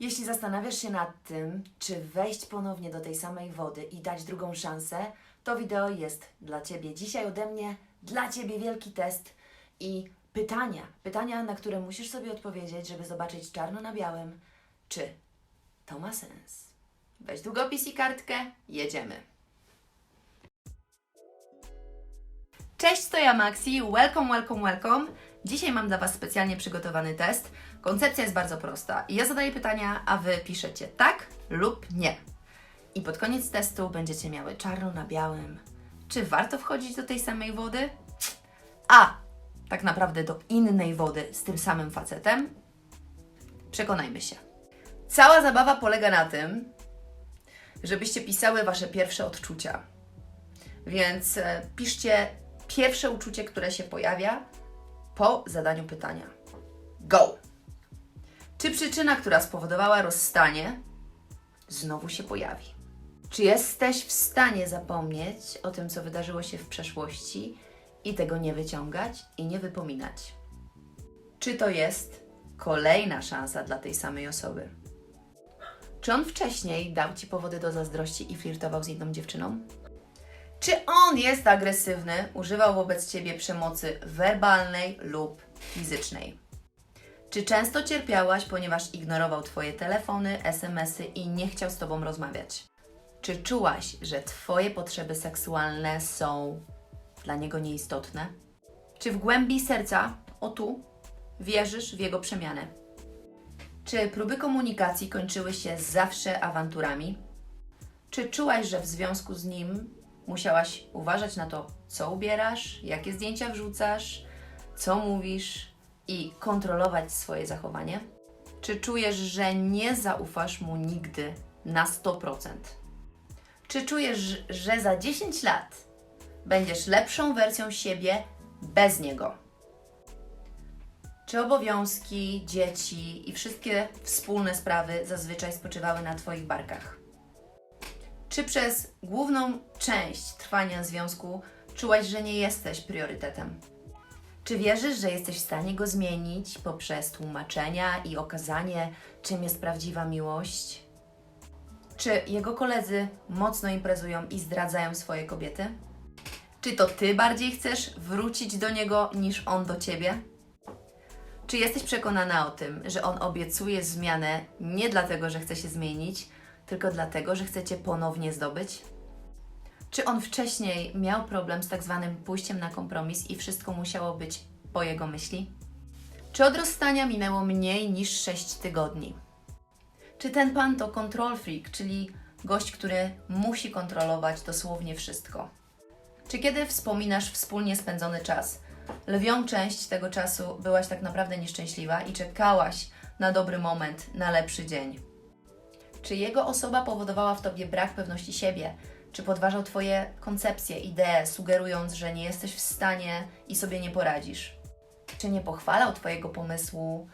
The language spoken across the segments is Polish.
Jeśli zastanawiasz się nad tym, czy wejść ponownie do tej samej wody i dać drugą szansę, to wideo jest dla Ciebie. Dzisiaj ode mnie dla Ciebie wielki test i pytania. Pytania, na które musisz sobie odpowiedzieć, żeby zobaczyć czarno na białym, czy to ma sens. Weź długopis i kartkę, jedziemy. Cześć, to ja Maxi. Welcome, welcome, welcome. Dzisiaj mam dla Was specjalnie przygotowany test. Koncepcja jest bardzo prosta. Ja zadaję pytania, a Wy piszecie tak lub nie. I pod koniec testu będziecie miały czarno na białym. Czy warto wchodzić do tej samej wody? A tak naprawdę do innej wody z tym samym facetem? Przekonajmy się. Cała zabawa polega na tym, żebyście pisały Wasze pierwsze odczucia. Więc e, piszcie pierwsze uczucie, które się pojawia po zadaniu pytania. Go! Czy przyczyna, która spowodowała rozstanie, znowu się pojawi? Czy jesteś w stanie zapomnieć o tym, co wydarzyło się w przeszłości i tego nie wyciągać i nie wypominać? Czy to jest kolejna szansa dla tej samej osoby? Czy on wcześniej dał Ci powody do zazdrości i flirtował z inną dziewczyną? Czy on jest agresywny, używał wobec Ciebie przemocy werbalnej lub fizycznej? Czy często cierpiałaś, ponieważ ignorował Twoje telefony, SMS-y i nie chciał z Tobą rozmawiać? Czy czułaś, że Twoje potrzeby seksualne są dla niego nieistotne? Czy w głębi serca, o tu, wierzysz w jego przemianę? Czy próby komunikacji kończyły się zawsze awanturami? Czy czułaś, że w związku z nim musiałaś uważać na to, co ubierasz, jakie zdjęcia wrzucasz, co mówisz i kontrolować swoje zachowanie? Czy czujesz, że nie zaufasz mu nigdy na 100%? Czy czujesz, że za 10 lat będziesz lepszą wersją siebie bez niego? Czy obowiązki, dzieci i wszystkie wspólne sprawy zazwyczaj spoczywały na Twoich barkach? Czy przez główną część trwania związku czułaś, że nie jesteś priorytetem? Czy wierzysz, że jesteś w stanie go zmienić poprzez tłumaczenia i okazanie, czym jest prawdziwa miłość? Czy jego koledzy mocno imprezują i zdradzają swoje kobiety? Czy to ty bardziej chcesz wrócić do niego niż on do ciebie? Czy jesteś przekonana o tym, że on obiecuje zmianę nie dlatego, że chce się zmienić, tylko dlatego, że chce cię ponownie zdobyć? Czy on wcześniej miał problem z tak zwanym pójściem na kompromis i wszystko musiało być po jego myśli? Czy od rozstania minęło mniej niż 6 tygodni? Czy ten pan to control freak, czyli gość, który musi kontrolować dosłownie wszystko? Czy kiedy wspominasz wspólnie spędzony czas, lwią część tego czasu byłaś tak naprawdę nieszczęśliwa i czekałaś na dobry moment, na lepszy dzień? Czy jego osoba powodowała w tobie brak pewności siebie? Czy podważał twoje koncepcje, idee, sugerując, że nie jesteś w stanie i sobie nie poradzisz? Czy nie pochwalał twojego pomysłu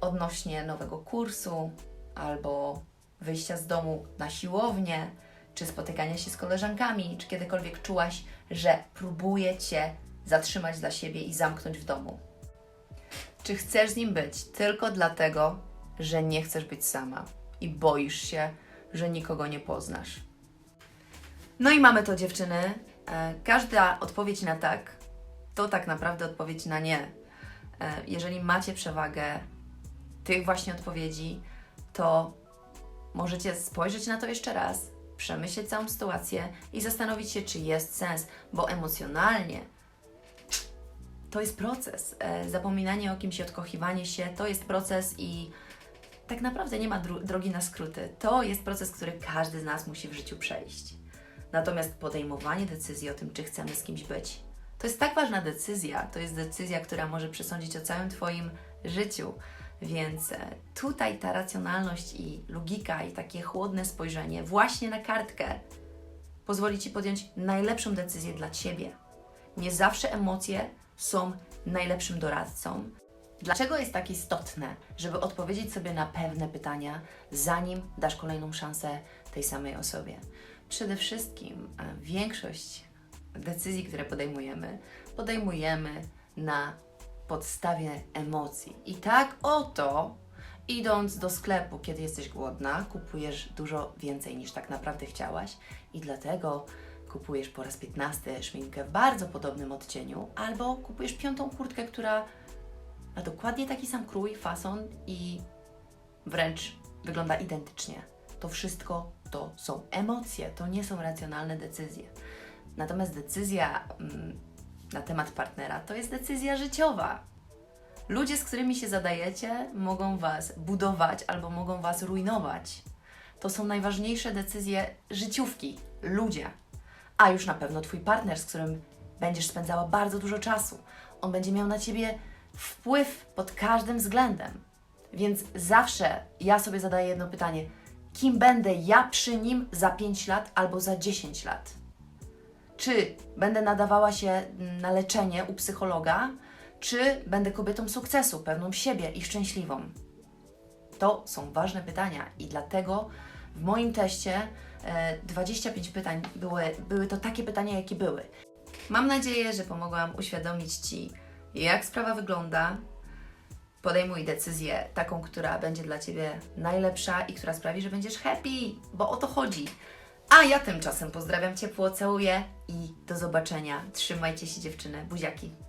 odnośnie nowego kursu albo wyjścia z domu na siłownię, czy spotykania się z koleżankami, czy kiedykolwiek czułaś, że próbuje cię zatrzymać dla siebie i zamknąć w domu? Czy chcesz z nim być tylko dlatego, że nie chcesz być sama i boisz się, że nikogo nie poznasz? No i mamy to, dziewczyny. E, Każda odpowiedź na tak to tak naprawdę odpowiedź na nie. E, Jeżeli macie przewagę tych właśnie odpowiedzi, to możecie spojrzeć na to jeszcze raz, przemyśleć całą sytuację i zastanowić się, czy jest sens, bo emocjonalnie to jest proces. E, Zapominanie o kimś, odkochiwanie się to jest proces i tak naprawdę nie ma dro- drogi na skróty. To jest proces, który każdy z nas musi w życiu przejść. Natomiast podejmowanie decyzji o tym, czy chcemy z kimś być, to jest tak ważna decyzja. To jest decyzja, która może przesądzić o całym Twoim życiu. Więc e, tutaj ta racjonalność i logika i takie chłodne spojrzenie właśnie na kartkę pozwoli Ci podjąć najlepszą decyzję dla Ciebie. Nie zawsze emocje są najlepszym doradcą. Dlaczego jest tak istotne, żeby odpowiedzieć sobie na pewne pytania, zanim dasz kolejną szansę tej samej osobie? Przede wszystkim e, większość decyzji, które podejmujemy, podejmujemy na podstawie emocji. I tak oto idąc do sklepu, kiedy jesteś głodna, kupujesz dużo więcej niż tak naprawdę chciałaś i dlatego kupujesz po raz 15 szminkę w bardzo podobnym odcieniu, albo kupujesz piątą kurtkę, która ma dokładnie taki sam krój, fason i wręcz wygląda identycznie. To wszystko to są emocje, to nie są racjonalne decyzje. Natomiast decyzja mm, na temat partnera to jest decyzja życiowa. Ludzie, z którymi się zadajecie, mogą Was budować albo mogą Was rujnować. To są najważniejsze decyzje życiówki, ludzie. A już na pewno Twój partner, z którym będziesz spędzała bardzo dużo czasu. On będzie miał na Ciebie wpływ pod każdym względem. Więc zawsze ja sobie zadaję jedno pytanie: kim będę ja przy nim za 5 lat albo za 10 lat? Czy będę nadawała się na leczenie u psychologa, czy będę kobietą sukcesu, pewną siebie i szczęśliwą? To są ważne pytania i dlatego w moim teście e, 25 pytań były, były to takie pytania, jakie były. Mam nadzieję, że pomogłam uświadomić Ci, jak sprawa wygląda. Podejmuj decyzję taką, która będzie dla Ciebie najlepsza i która sprawi, że będziesz happy, bo o to chodzi. A ja tymczasem pozdrawiam ciepło, całuję i do zobaczenia. Trzymajcie się dziewczyny, buziaki.